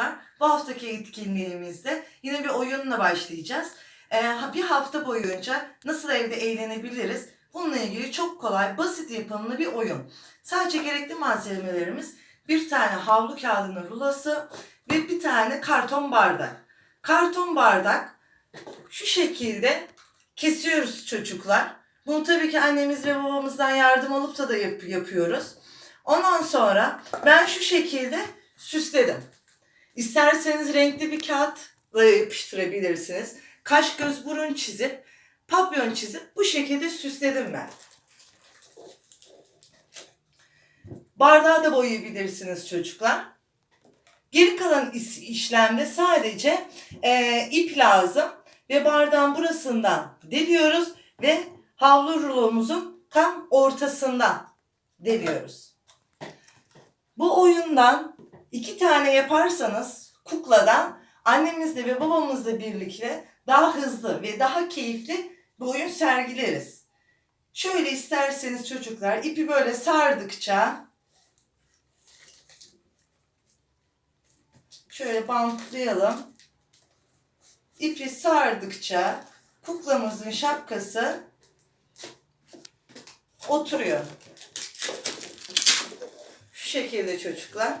çocuklar. Bu haftaki etkinliğimizde yine bir oyunla başlayacağız. Ee, bir hafta boyunca nasıl evde eğlenebiliriz? Bununla ilgili çok kolay, basit yapımlı bir oyun. Sadece gerekli malzemelerimiz bir tane havlu kağıdının rulası ve bir tane karton bardak. Karton bardak şu şekilde kesiyoruz çocuklar. Bunu tabii ki annemiz ve babamızdan yardım alıp da, da yap- yapıyoruz. Ondan sonra ben şu şekilde süsledim. İsterseniz renkli bir kağıtla yapıştırabilirsiniz. Kaş göz burun çizip papyon çizip bu şekilde süsledim ben. Bardağı da boyayabilirsiniz çocuklar. Geri kalan işlemde sadece eee, ip lazım ve bardağın burasından deliyoruz ve havlu rulomuzun tam ortasından deliyoruz. Bu oyundan iki tane yaparsanız kukladan annemizle ve babamızla birlikte daha hızlı ve daha keyifli bir oyun sergileriz. Şöyle isterseniz çocuklar ipi böyle sardıkça şöyle bantlayalım. İpi sardıkça kuklamızın şapkası oturuyor. Şu şekilde çocuklar.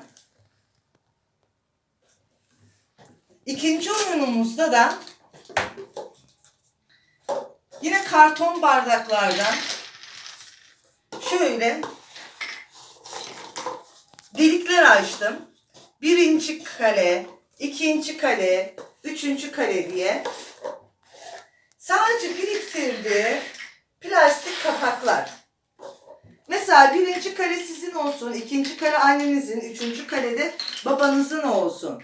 İkinci oyunumuzda da yine karton bardaklardan şöyle delikler açtım. Birinci kale, ikinci kale, üçüncü kale diye. Sadece biriktirdiği plastik kapaklar. Mesela birinci kare sizin olsun, ikinci kare annenizin, üçüncü karede babanızın olsun.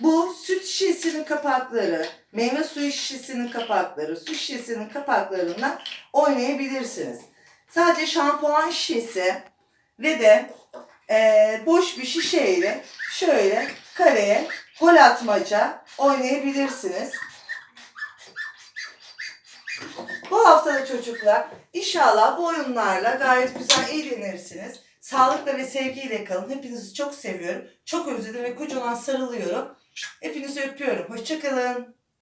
Bu süt şişesinin kapakları, meyve suyu şişesinin kapakları, su şişesinin kapaklarından oynayabilirsiniz. Sadece şampuan şişesi ve de eee, boş bir şişeyle şöyle kareye gol atmaca oynayabilirsiniz. Bu haftada çocuklar inşallah bu oyunlarla gayet güzel eğlenirsiniz. Sağlıkla ve sevgiyle kalın. Hepinizi çok seviyorum. Çok özledim ve kocaman sarılıyorum. Hepinizi öpüyorum. Hoşçakalın.